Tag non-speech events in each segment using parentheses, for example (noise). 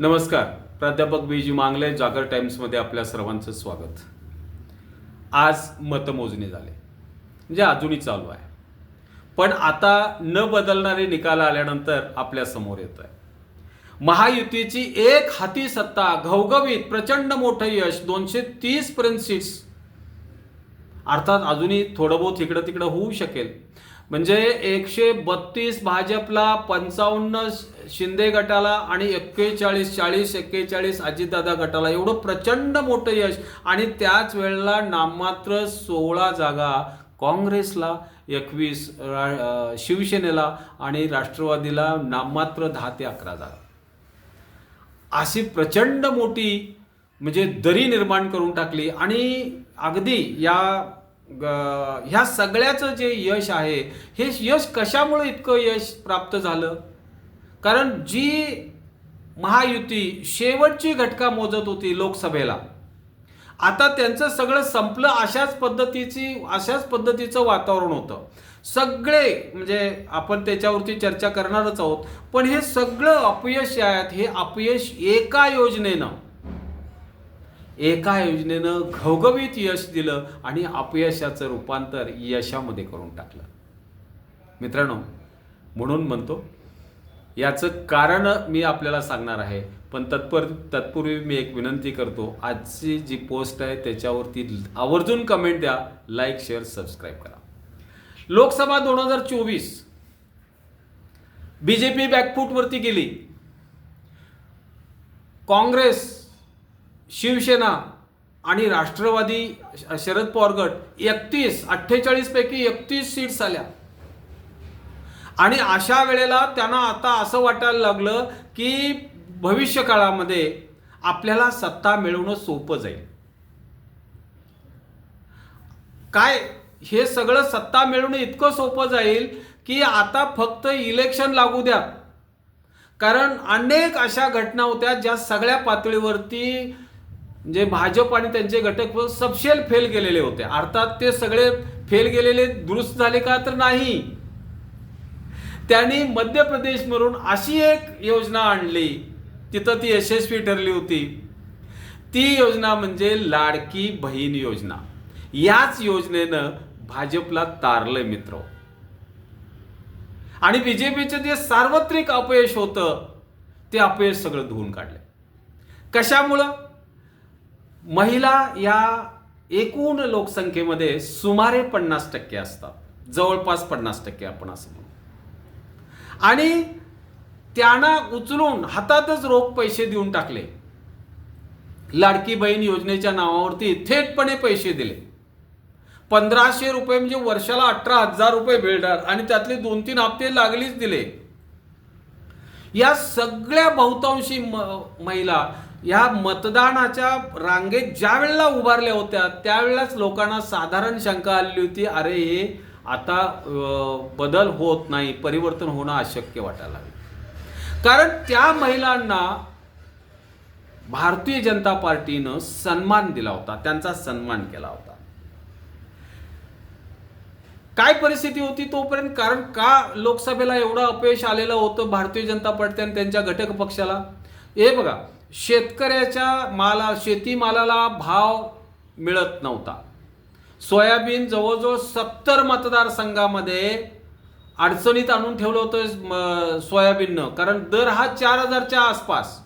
नमस्कार. प्राध्यापक बीजी मांगले जागर टाइम्समध्ये आपल्या सर्वांचं स्वागत. आज मतमोजणी झाले. म्हणजे अजूनही चालू आहे. पण आता न बदलणारे निकाल आल्यानंतर आपल्यासमोर येत आहे महायुतीची एक हाती सत्ता घवघवीत प्रचंड मोठं यश दोनशे तीस पर्यंत सीट्स अर्थात अजूनही थोडं बहुत इकडं तिकडं होऊ शकेल. म्हणजे एकशे बत्तीस भाजपला पंचावन्न शिंदे गटाला आणि एक्केचाळीस चाळीस एक्केचाळीस अजितदादा गटाला. एवढं प्रचंड मोठं यश. आणि त्याच वेळेला नाममात्र सोळा जागा काँग्रेसला एकवीस रा- शिवसेनेला आणि राष्ट्रवादीला नाममात्र दहा ते अकरा जागा. अशी प्रचंड मोठी म्हणजे दरी निर्माण करून टाकली. आणि अगदी या ह्या सगळ्याचं जे यश आहे हे यश कशामुळे इतकं यश प्राप्त झालं? कारण जी महायुती शेवटची घटका मोजत होती लोकसभेला आता त्यांचं सगळं संपलं अशाच पद्धतीची अशाच पद्धतीचं वातावरण होतं. सगळे म्हणजे आपण त्याच्यावरती चर्चा करणारच आहोत पण हे सगळं अपयश आहेत हे अपयश एका योजनेनं एका योजनेनं घवघवीत यश दिलं आणि अपयशाचं रूपांतर यशामध्ये करून टाकलं. मित्रांनो म्हणून म्हणतो याचं कारण मी आपल्याला सांगणार आहे पण तत्पर तत्पूर्वी मी एक विनंती करतो आजची जी पोस्ट आहे त्याच्यावरती आवर्जून कमेंट द्या लाईक शेअर सबस्क्राईब करा. लोकसभा दोन हजार चोवीस बी जे पी बॅकफूटवरती गेली. काँग्रेस शिवसेना आणि राष्ट्रवादी शरद पवार गट एकतीस अठ्ठेचाळीसपैकी एकतीस सीट्स आल्या. आणि अशा वेळेला त्यांना आता असं वाटायला लागलं की भविष्य काळामध्ये आपल्याला सत्ता मिळवणं सोपं जाईल. काय हे सगळं सत्ता मिळवणं इतकं सोपं जाईल की आता फक्त इलेक्शन लागू द्या. कारण अनेक अशा घटना होत्या ज्या सगळ्या पातळीवरती म्हणजे भाजप आणि त्यांचे घटक सबशेल फेल गेलेले होते. अर्थात ते सगळे फेल गेलेले दुरुस्त झाले का तर नाही. त्यांनी मध्य प्रदेशवरून अशी एक योजना आणली. तिथं ती यशस्वी ठरली होती. ती योजना म्हणजे लाडकी बहीण योजना. याच योजनेनं भाजपला तारलंय मित्र. आणि बीजेपीचं जे सार्वत्रिक अपयश होतं ते अपयश सगळं धुवून काढलं कशामुळं? महिला या एकूण लोकसंख्येमध्ये सुमारे पन्नास टक्के असतात. जवळपास पन्नास टक्के आपण असं म्हणू. आणि त्यांना उचलून हातातच रोख पैसे देऊन टाकले. लाडकी बहीण योजनेच्या नावावरती थेटपणे पैसे दिले. पंधराशे रुपये म्हणजे वर्षाला अठरा हजार रुपये मिळणार आणि त्यातले दोन तीन हप्ते लागलीच दिले. या सगळ्या बहुतांशी म- महिला या मतदानाच्या रांगेत ज्या वेळेला उभारल्या होत्या त्यावेळेलाच लोकांना साधारण शंका आलेली होती अरे हे आता बदल होत नाही परिवर्तन होणं अशक्य वाटायला लागलं. कारण त्या महिलांना भारतीय जनता पार्टीनं सन्मान दिला होता त्यांचा सन्मान केला होता. काय परिस्थिती होती तोपर्यंत? कारण का लोकसभेला एवढं अपयश आलेलं होतं भारतीय जनता पार्टी आणि त्यांच्या घटक पक्षाला? हे बघा शेतकऱ्याच्या माला शेतीमालाला भाव मिळत नव्हता. सोयाबीन जवळजवळ सत्तर मतदारसंघामध्ये अडचणीत आणून ठेवलं होतं सोयाबीननं. कारण दर हा चार हजारच्या आसपास.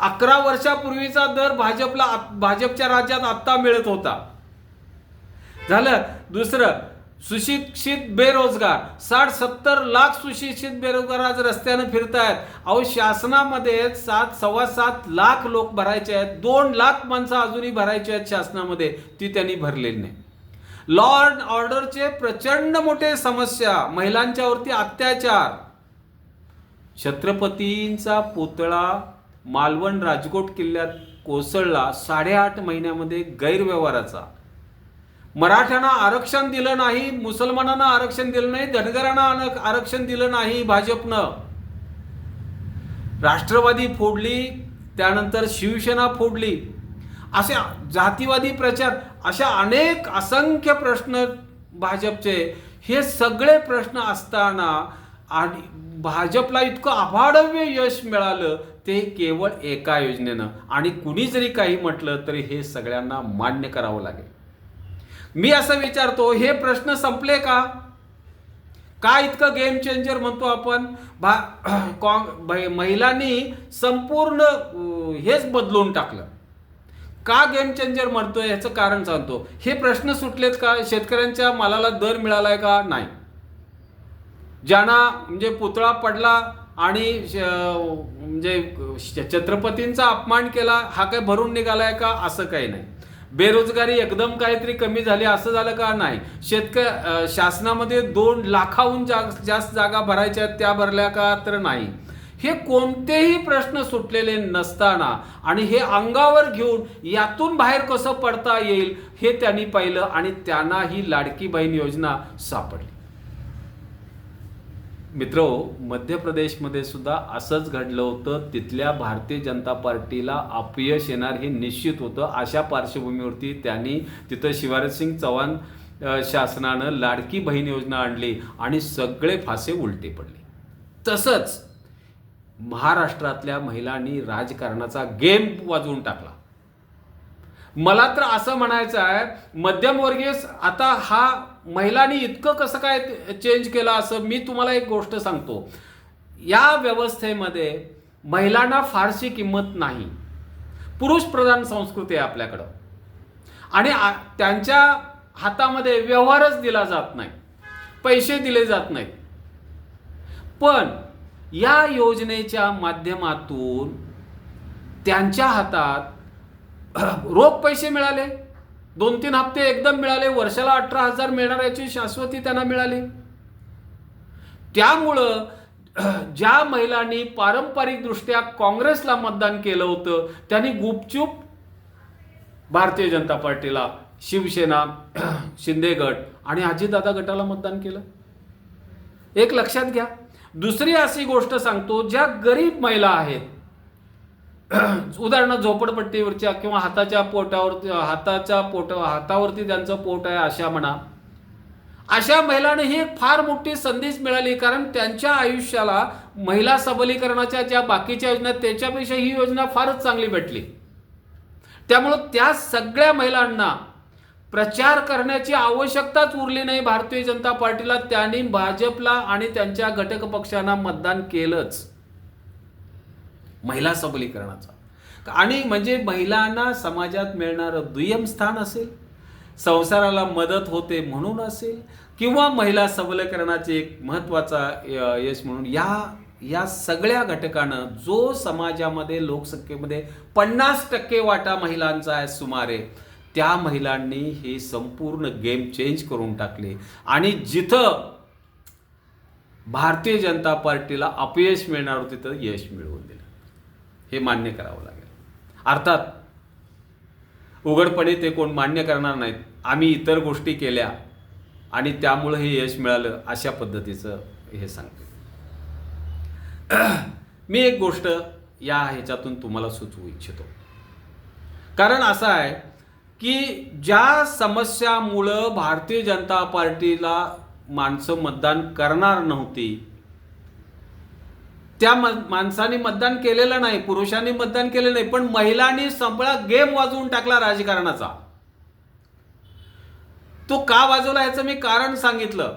अकरा वर्षापूर्वीचा दर भाजपला भाजपच्या राज्यात आत्ता मिळत होता. झालं. दुसरं सुशिक्षित बेरोजगार. साठ सत्तर लाख सुशिक्षित बेरोजगार आज रस्त्यानं फिरतायत. अहो शासनामध्ये सात सव्वा सात लाख लोक भरायचे आहेत. दोन लाख माणसं अजूनही भरायची आहेत शासनामध्ये. ती त्यांनी भरलेली नाही. लॉ अँड ऑर्डरचे प्रचंड मोठे समस्या. महिलांच्यावरती अत्याचार. छत्रपतींचा पुतळा मालवण राजकोट किल्ल्यात कोसळला. साडेआठ महिन्यामध्ये गैरव्यवहाराचा. मराठ्यांना आरक्षण दिलं नाही मुसलमानांना आरक्षण दिलं नाही धनगरांना आरक्षण दिलं नाही भाजपनं. राष्ट्रवादी फोडली त्यानंतर शिवसेना फोडली. असे जातीवादी प्रचार अशा अनेक असंख्य प्रश्न भाजपचे. हे सगळे प्रश्न असताना आणि भाजपला इतकं अभाडव्य यश मिळालं ते केवळ एका योजनेनं. आणि कुणी जरी काही म्हटलं तरी हे सगळ्यांना मान्य करावं लागेल. मी असं विचारतो हे प्रश्न संपले का? का इतकं गेम चेंजर म्हणतो आपण? भा (clears throat) कॉ महिलांनी संपूर्ण हेच बदलून टाकलं. का गेम चेंजर म्हणतोय याचं कारण सांगतो. हे प्रश्न सुटलेत का? शेतकऱ्यांच्या मालाला दर मिळालाय का? नाही. ज्यांना म्हणजे पुतळा पडला आणि श- म्हणजे छत्रपतींचा अपमान केला हा काय भरून निघालाय का? असं काही नाही. बेरोजगारी एकदम काहीतरी कमी झाली असं झालं का नाही? शेतक शासनामध्ये दोन लाखाहून जास्त जागा भरायच्या आहेत, त्या भरल्या का तर नाही. हे कोणतेही प्रश्न सुटलेले नसताना आणि हे अंगावर घेऊन यातून बाहेर कसं पडता येईल हे त्यांनी पाहिलं आणि त्यांना ही लाडकी बहीण योजना सापडली. मित्र मध्य प्रदेशमध्ये सुद्धा असंच घडलं होतं. तिथल्या भारतीय जनता पार्टीला अपयश येणार हे निश्चित होतं. अशा पार्श्वभूमीवरती त्यांनी तिथं शिवाजीसिंग चव्हाण शासनानं लाडकी बहीण योजना आणली आणि सगळे फासे उलटे पडले. तसंच महाराष्ट्रातल्या महिलांनी राजकारणाचा गेम वाजवून टाकला. मला तर असं म्हणायचं आहे मध्यमवर्गीय आता हा महिलांनी इतकं कसं काय चेंज केलं असं मी तुम्हाला एक गोष्ट सांगतो. या व्यवस्थेमध्ये महिलांना फारशी किंमत नाही. पुरुष प्रधान संस्कृती आहे आपल्याकडं. आणि आ- त्यांच्या हातामध्ये व्यवहारच दिला जात नाही. पैसे दिले जात नाहीत. पण या योजनेच्या माध्यमातून त्यांच्या हातात (clears throat) रोख पैसे मिळाले. दोन तीन हप्ते एकदम मिळाले. वर्षाला अठरा हजार मिळणार याची शाश्वती त्यांना मिळाली. त्यामुळं (clears throat) ज्या महिलांनी पारंपरिकदृष्ट्या काँग्रेसला मतदान केलं होतं त्यांनी गुपचूप भारतीय जनता पार्टीला शिवसेना (clears throat) शिंदे गट आणि अजितदादा गटाला मतदान केलं. एक लक्षात घ्या. दुसरी अशी गोष्ट सांगतो ज्या गरीब महिला आहेत (clears throat) उदाहरणार्थ झोपडपट्टीवरच्या किंवा हाताच्या पोटावर हाताच्या पोट हातावरती त्यांचं पोट आहे अशा म्हणा. अशा महिलांना ही एक फार मोठी संधीच मिळाली कारण त्यांच्या आयुष्याला महिला सबलीकरणाच्या ज्या बाकीच्या योजना त्याच्यापेक्षा ही योजना फारच चांगली भेटली. त्यामुळं त्या सगळ्या महिलांना प्रचार करण्याची आवश्यकताच उरली नाही भारतीय जनता पार्टीला. त्यांनी भाजपला आणि त्यांच्या घटक पक्षांना मतदान केलंच. महिला सबलीकरणाचा. आणि म्हणजे महिलांना समाजात मिळणारं दुय्यम स्थान असेल संसाराला मदत होते म्हणून असेल किंवा महिला सबलीकरणाचे एक महत्त्वाचा यश म्हणून या या सगळ्या घटकानं जो समाजामध्ये लोकसंख्येमध्ये पन्नास टक्के वाटा महिलांचा आहे सुमारे त्या महिलांनी हे संपूर्ण गेम चेंज करून टाकले. आणि जिथं भारतीय जनता पार्टीला अपयश मिळणार होते तर यश मिळवलं. हे मान्य करावं लागेल. अर्थात उघडपणे ते कोण मान्य करणार नाहीत. आम्ही इतर गोष्टी केल्या आणि त्यामुळं हे यश मिळालं अशा पद्धतीचं हे सांगते. (clears throat) मी एक गोष्ट या ह्याच्यातून तुम्हाला सुचवू इच्छितो. कारण असं आहे की ज्या समस्यामुळं भारतीय जनता पार्टीला माणसं मतदान करणार नव्हती त्या माणसाने मतदान केलेलं नाही पुरुषांनी मतदान केलेलं नाही पण महिलांनी संपळा गेम वाजवून टाकला राजकारणाचा. तो का वाजवला याचं मी कारण सांगितलं.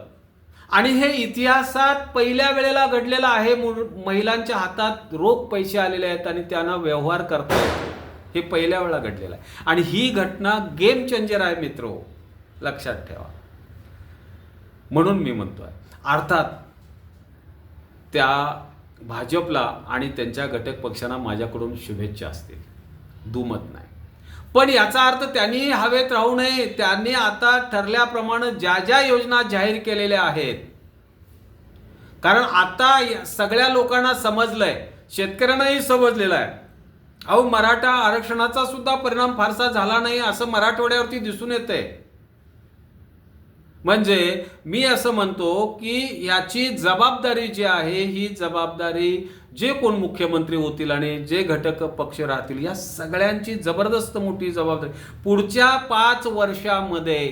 आणि हे इतिहासात पहिल्या वेळेला घडलेलं आहे मु- महिलांच्या हातात रोख पैसे आलेले आहेत आणि त्यांना व्यवहार करता येतो हे पहिल्या वेळा घडलेलं आहे. आणि ही घटना गेम चेंजर आहे मित्रो लक्षात ठेवा. म्हणून मी म्हणतोय अर्थात त्या भाजपला आणि त्यांच्या घटक पक्षांना माझ्याकडून शुभेच्छा असतील. दुमत नाही. पण याचा अर्थ त्यांनी हवेत राहू नये. त्यांनी आता ठरल्याप्रमाणे ज्या ज्या योजना जाहीर केलेल्या आहेत कारण आता सगळ्या लोकांना समजलंय शेतकऱ्यांनाही समजलेलं आहे. अहो मराठा आरक्षणाचा सुद्धा परिणाम फारसा झाला नाही असं मराठवाड्यावरती दिसून येतंय. म्हणजे मी असं म्हणतो की याची जबाबदारी जी आहे ही जबाबदारी जे कोण मुख्यमंत्री होतील आणि जे घटक पक्ष राहतील या सगळ्यांची जबरदस्त मोठी जबाबदारी. पुढच्या पाच वर्षामध्ये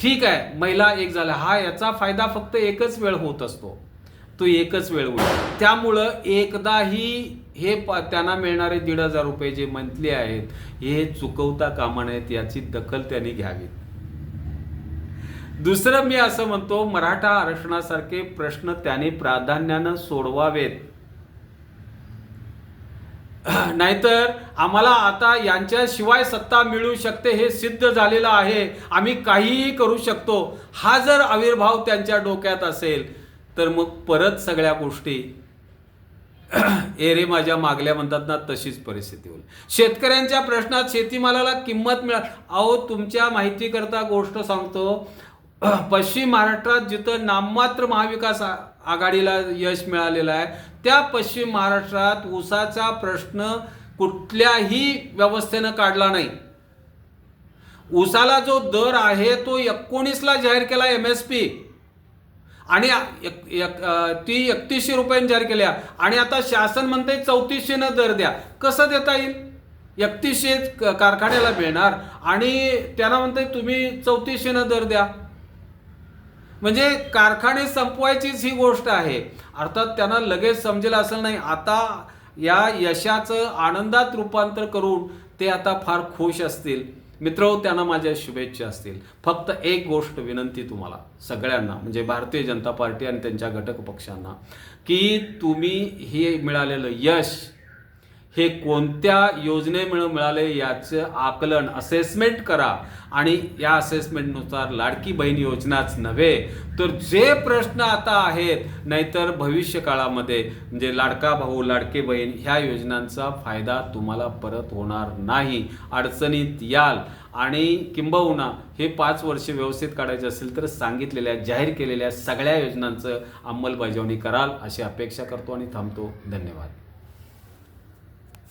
ठीक आहे महिला एक झाल्या. हा याचा फायदा फक्त एकच वेळ होत असतो. तो एकच वेळ होईल. त्यामुळं एकदाही हे प त्यांना मिळणारे दीड हजार रुपये जे मंथली आहेत हे चुकवता कामा नयेत याची दखल त्यांनी घ्यावी. दुसरं मी असं म्हणतो मराठा आरक्षणासारखे प्रश्न त्याने प्राधान्यानं सोडवावेत. नाहीतर आम्हाला आता यांच्याशिवाय सत्ता मिळू शकते हे सिद्ध झालेलं आहे. आम्ही काहीही करू शकतो. हा जर आविर्भाव त्यांच्या डोक्यात असेल तर मग परत सगळ्या गोष्टी (clears throat) एरे माझ्या मागल्या म्हणतात ना तशीच परिस्थिती होईल. शेतकऱ्यांच्या प्रश्नात शेतीमालाला किंमत मिळा अहो तुमच्या माहितीकरता गोष्ट सांगतो पश्चिम महाराष्ट्रात जिथं नाममात्र महाविकास आघाडीला यश मिळालेलं आहे त्या पश्चिम महाराष्ट्रात ऊसाचा प्रश्न कुठल्याही व्यवस्थेनं काढला नाही. ऊसाला जो दर आहे तो एकोणीसला जाहीर केला एम एस पी आणि एक- एक- ती एकतीसशे रुपयांनी जाहीर केल्या. आणि आता शासन म्हणते चौतीसशेनं दर द्या. कसं देता येईल? एकतीसशे क- कारखान्याला मिळणार. आणि त्यांना म्हणते तुम्ही चौतीसशेनं दर द्या. म्हणजे कारखाने संपवायचीच ही गोष्ट आहे. अर्थात त्यांना लगेच समजेल असं नाही. आता या यशाचं आनंदात रूपांतर करून ते आता फार खुश असतील. मित्र त्यांना माझ्या शुभेच्छा असतील. फक्त एक गोष्ट विनंती तुम्हाला सगळ्यांना म्हणजे भारतीय जनता पार्टी आणि त्यांच्या घटक पक्षांना की तुम्ही हे मिळालेलं यश हे कोणत्या योजनेमुळे मिळाले याचं आकलन असेसमेंट करा. आणि या असेसमेंटनुसार लाडकी बहीण योजनाच नव्हे तर जे प्रश्न आता आहेत नाहीतर भविष्य काळामध्ये म्हणजे लाडका भाऊ लाडके बहीण ह्या योजनांचा फायदा तुम्हाला परत होणार नाही. अडचणीत याल. आणि किंबहुना हे पाच वर्ष व्यवस्थित काढायचे असेल तर सांगितलेल्या जाहीर केलेल्या सगळ्या योजनांचं अंमलबजावणी कराल अशी अपेक्षा करतो आणि थांबतो. धन्यवाद.